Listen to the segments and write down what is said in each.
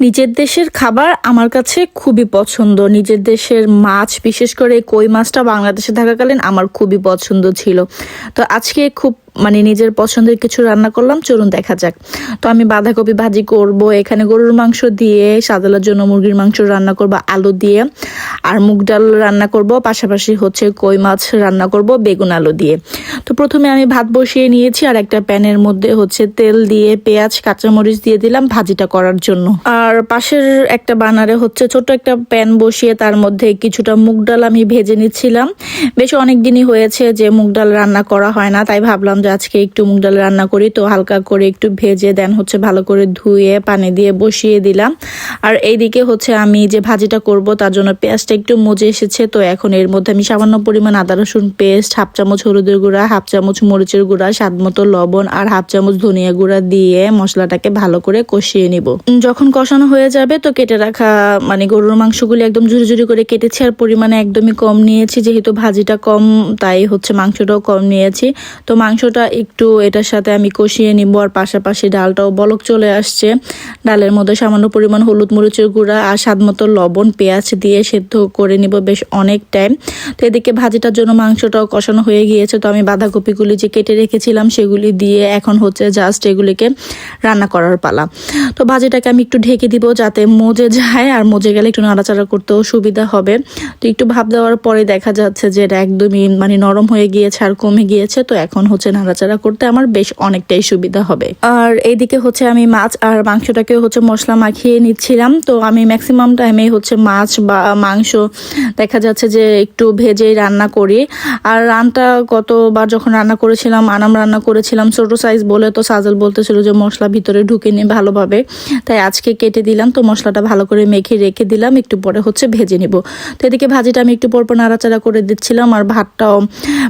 নিজের দেশের খাবার আমার কাছে খুবই পছন্দ। নিজের দেশের মাছ, বিশেষ করে কই মাছটা বাংলাদেশে থাকাকালীন আমার খুবই পছন্দ ছিল। তো আজকে খুব মানে নিজের পছন্দের কিছু রান্না করলাম, চলুন দেখা যাক। তো আমি বাঁধাকপি ভাজি করব, এখানে গরুর মাংস দিয়ে সাদালার জন্য মুরগির মাংস রান্না করব, আলু দিয়ে। আর মুগ ডাল রান্না করব, পাশাপাশি হচ্ছে কই মাছ রান্না করব, বেগুন আলু দিয়ে। তো প্রথমে আমি ভাত বসিয়ে নিয়েছি, আর একটা প্যানের মধ্যে হচ্ছে তেল দিয়ে পেঁয়াজ, কাঁচামরিচ দিয়ে দিলাম ভাজিটা করার জন্য। আর পাশের একটা বানারে হচ্ছে ছোট একটা প্যান বসিয়ে, তার মধ্যে কিছুটা মুগ ডাল আমি ভেজে নিচ্ছিলাম। বেশ অনেক দিনই হয়েছে যে মুগ ডাল রান্না করা হয় না, তাই ভাবলাম আজকে একটু মুগ ডাল রান্না করি। তো হালকা করে একটু ভেজে দেন হচ্ছে ভালো করে ধুয়ে, পানি দিয়ে বসিয়ে দিলাম। আর এইদিকে হচ্ছে আমি যে ভাজিটা করব, তার জন্য পেঁয়াজটা একটু মজে এসেছে। তো এখন এর মধ্যে আমি সামান্য পরিমাণ আদা, রসুন পেস্ট, হাফ চামচ হলুদের গুঁড়া, হাফ চামচ মরিচের গুঁড়া, স্বাদ মতো লবণ আর হাফ চামচ ধনিয়া গুঁড়া দিয়ে মশলাটাকে ভালো করে কষিয়ে নিব। যখন কষানো হয়ে যাবে, তো কেটে রাখা মানে গরুর মাংসগুলি একদম ঝুড়ি ঝুড়ি করে কেটেছি আর পরিমাণে একদমই কম নিয়েছি। যেহেতু ভাজিটা কম, তাই হচ্ছে মাংসটাও কম নিয়েছি। তো মাংসটা একটু এটার সাথে আমি কষিয়ে নিব আর পাশাপাশি ডালটাও বলক চলে আসছে। ডালের মধ্যে সামান্য পরিমাণ হলুদ মরিচের গুঁড়া আর স্বাদ মতো লবণ, পেঁয়াজ দিয়ে সেদ্ধ করে নিব বেশ অনেক টাইম তো এদিকে ভাজিটার জন্য মাংসটাও কষানো হয়ে গিয়েছে। তো আমি বাঁধাকপিগুলি যে কেটে রেখেছিলাম সেগুলি দিয়ে এখন হচ্ছে জাস্ট এগুলিকে রান্না করার পালা। তো ভাজিটাকে আমি একটু ঢেকে দিব যাতে মজে যায় আর মজে গেলে একটু নাড়াচাড়া করতেও সুবিধা হবে। তো একটু ভাব দেওয়ার পরে দেখা যাচ্ছে যে এটা একদমই মানে নরম হয়ে গিয়েছে আর কমে গিয়েছে। তো এখন হচ্ছে নাড়াচাড়া করতে আমার বেশ অনেকটাই সুবিধা হবে। আর এইদিকে হচ্ছে আমি মাছ আর মাংসটাকে হচ্ছে মশলা মাখিয়ে নিচ্ছিলাম। তো আমি ম্যাক্সিমাম টাইমে হচ্ছে মাছ বা মাংস দেখা যাচ্ছে যে একটু ভেজেই রান্না করি। আর রানটা কতবার যখন রান্না করেছিলাম, আনাম রান্না করেছিলাম, ছোট সাইজ বলে তো সাজল বলতেছিল যে মশলা ভিতরে ঢুকে নিয়ে ভালোভাবে। তাই আজকে কেটে দিলাম, তো মশলাটা ভালো করে মেখে রেখে দিলাম, একটু পরে হচ্ছে ভেজে নিব। তো এদিকে ভাজিটা আমি একটু পরপর নাড়াচাড়া করে দিচ্ছিলাম, আর ভাতটাও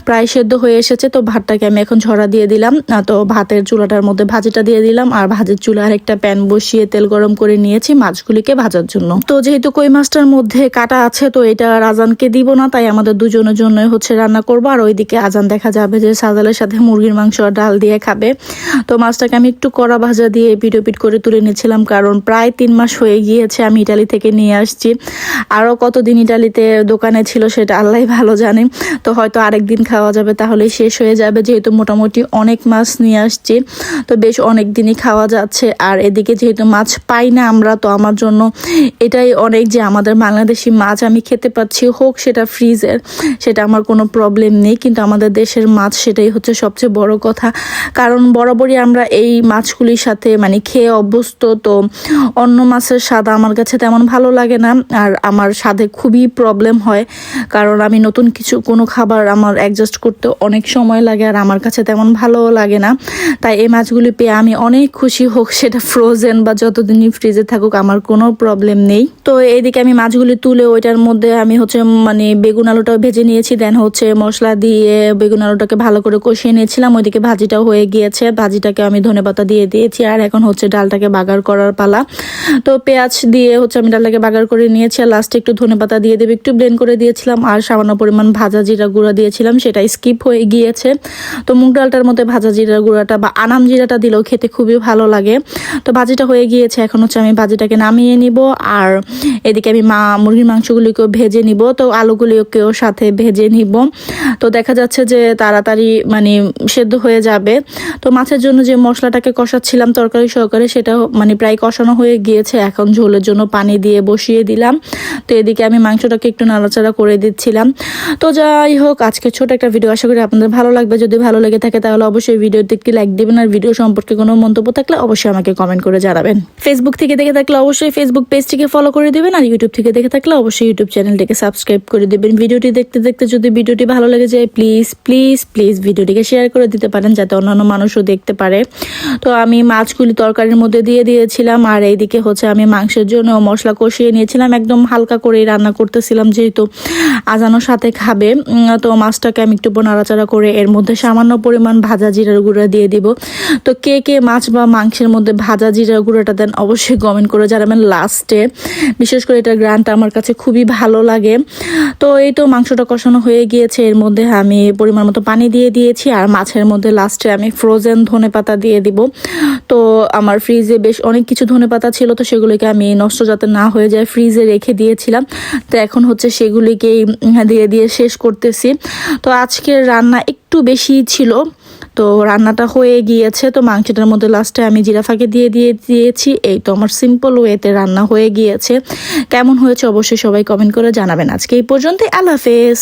প্রায় সেদ্ধ হয়ে এসেছে, তো ভাতটাকে আমি এখন ঝরা দিয়ে দিলাম তো ভাতের চুলাটার মধ্যে ভাজিটা দিয়ে দিলাম, আর ভাজের চুলার একটা প্যান বসিয়ে তেল গরম করে নিয়েছি মাছগুলিকে ভাজার জন্য। তো যেহেতু কই মাছটার মধ্যে কাটা আছে, তো এটা রাজানকে দিব না, তাই আমাদের দুজনের জন্য হচ্ছে রান্না করব, আর ওইদিকে আজান দেখা যাবে যে সাজালের সাথে মুরগির মাংস আর ডাল দিয়ে খাবে। তো মাছটাকে আমি একটু কড়া ভাজা দিয়ে পিটো পিট করে তুলে নিয়েছিলাম, কারণ প্রায় তিন মাস হয়ে গিয়েছে আমি ইটালি থেকে নিয়ে আসছি। আরও কতদিন ইটালিতে দোকানে ছিল সেটা আল্লাহ ভালো জানে, তো হয়তো আরেক দিন খাওয়া যাবে তাহলে শেষ হয়ে যাবে, যেহেতু মোটামুটি অনেক মাছ নিয়ে আসছি। তো বেশ অনেক দিনই খাওয়া যাচ্ছে। আর এদিকে যেহেতু মাছ পাই না আমরা, তো আমার জন্য এটাই অনেক যে আমাদের বাংলাদেশি মাছ আমি খেতে পাচ্ছি, হোক সেটা ফ্রিজের, সেটা আমার কোনো প্রবলেম নেই। কিন্তু আমাদের দেশের মাছ সেটাই হচ্ছে সবচেয়ে বড় কথা। কারণ বরাবরই আমরা এই মাছগুলির সাথে মানে খেয়ে অভ্যস্ত, তো অন্য মাছের স্বাদ আমার কাছে তেমন ভালো লাগে না। আর আমার স্বাদে খুবই প্রবলেম হয়। কারণ আমি নতুন কিছু, কোনো খাবার আমার অ্যাডজাস্ট করতে অনেক সময় লাগে। আর আমার কাছে তেমন ভালোও লাগে না। তাই এই মাছগুলি পেয়ে আমি অনেক খুশি হোক, সেটা ফ্রোজেন বা যতদিনই ফ্রিজে থাকুক, আমার কোনো প্রবলেম নেই। তো এইদিকে আমি মাছগুলি তুলে ওইটার মধ্যে আমি হচ্ছে মানে বেগুন আলুটাও ভেজে নিয়েছি দেন হচ্ছে মশলা দিয়ে বেগুন আলুটাকে ভালো করে কষিয়ে নিয়েছিলাম। ওইদিকে ভাজিটাও হয়ে গিয়েছে। ভাজিটাকে আমি ধনেপাতা দিয়ে দিয়েছি, আর এখন হচ্ছে ডালটাকে বাগার করার পালা। তো পেঁয়াজ দিয়ে হচ্ছে আমি ডালটাকে বাগার করে নিয়েছি, আর লাস্টে একটু ধনেপাতা দিয়ে দেবে, একটু ব্লেন্ড করে দিয়েছিলাম, আর সামান্য পরিমাণ ভাজা জিরা গুঁড়া দিয়েছিলাম, সেটা স্কিপ হয়ে গিয়েছে। তো মুগ ডালটার মধ্যে ভাজা জিরা গুঁড়াটা বা আনাম জিরাটা দিলেও খেতে খুবই ভালো লাগে। তো ভাজিটা হয়ে গিয়েছে, এখন হচ্ছে আমি ভাজিটাকে নামিয়ে নিব আর এদিকে আমি মা মুরগির মাংসগুলিকেও ভেজে নিব। তো আলুগুলিকেও সাথে ভেজে নিব। তো দেখা যাচ্ছে যে তাড়াতাড়ি মানে সেদ্ধ হয়ে যাবে। তো মাছের জন্য যে মশলাটাকে কষাচ্ছিলাম তরকারি সহকারে সেটা মানে প্রায় কষানো হয়ে গিয়েছে। এখন ঝোলের জন্য পানি দিয়ে বসিয়ে দিলাম। তো এদিকে আমি মাংসটাকে একটু নাড়াচাড়া করে দিচ্ছিলাম। তো যাই হোক, আজকে ছোট একটা ভিডিও আশা করি আপনাদের ভালো লাগবে। যদি ভালো লেগে থাকে তাহলে অবশ্যই ভিডিওতে একটি লাইক দেবেন আর ভিডিও সম্পর্কে কোনো মন্তব্য থাকলে অবশ্যই আমাকে কমেন্ট করে জানাবেন। ফেসবুক থেকে দেখে থাকলে অবশ্যই ফেসবুক পেজটিকে ফলো করে দেবেন আর ইউটিউব থেকে দেখে থাকলে অবশ্যই ইউটিউব চ্যানেলটিকে সাবস্ক্রাইব করে দেবেন। ভিডিওটি দেখতে দেখতে যদি ভিডিওটি ভালো লেগে যায় প্লিজ প্লিজ প্লিজ ভিডিওটিকে শেয়ার করে দিতে পারেন যাতে অন্যান্য মানুষও দেখতে পারে। তো আমি মাছগুলি তরকারির মধ্যে দিয়ে দিয়েছিলাম, আর এইদিকে হচ্ছে আমি মাংসের জন্য মশলা কষিয়ে নিয়েছিলাম, একদম হালকা করেই রান্না করতেছিলাম যেহেতু আজানোর সাথে খাবে। তো মাছটাকে আমি একটু নাড়াচাড়া করে এর মধ্যে সামান্য পরিমাণ ভাজা জিরার গুঁড়া দিয়ে দিব। তো কে কে মাছ বা মাংসের মধ্যে ভাজা জিরার গুঁড়োটা দেন অবশ্যই কমেন্ট করে জানাবেন লাস্টে বিশেষ করে এটার গ্রানটা আমার কাছে খুবই ভালো লাগে। তো এই তো মাংসটা কষানো হয়ে গিয়েছে, এর মধ্যে আমি পরিমাণ মতো পানি দিয়ে দিয়েছি আর মাছের মধ্যে লাস্টে আমি ফ্রোজেন ধনে পাতা দিয়ে দিব। তো আমার ফ্রিজে বেশ অনেক কিছু ধনে পাতা ছিল, তো সেগুলিকে আমি নষ্ট যাতে না হয়ে যায় ফ্রিজে রেখে দিয়েছিলাম। তো এখন হচ্ছে সেগুলিকেই দিয়ে দিয়ে শেষ করতেছি। তো আজকের রান্না একটু বেশি ছিল, তো রান্নাটা হয়ে গিয়েছে। তো মাংসটার মধ্যে লাস্টে আমি জিরা ফাঁকে দিয়ে দিয়ে দিয়েছি। এই তো আমার সিম্পল ওয়েতে রান্না হয়ে গিয়েছে। কেমন হয়েছে অবশ্যই সবাই কমেন্ট করে জানাবেন। আজকে এই পর্যন্তই। আল্লাহ হাফেজ।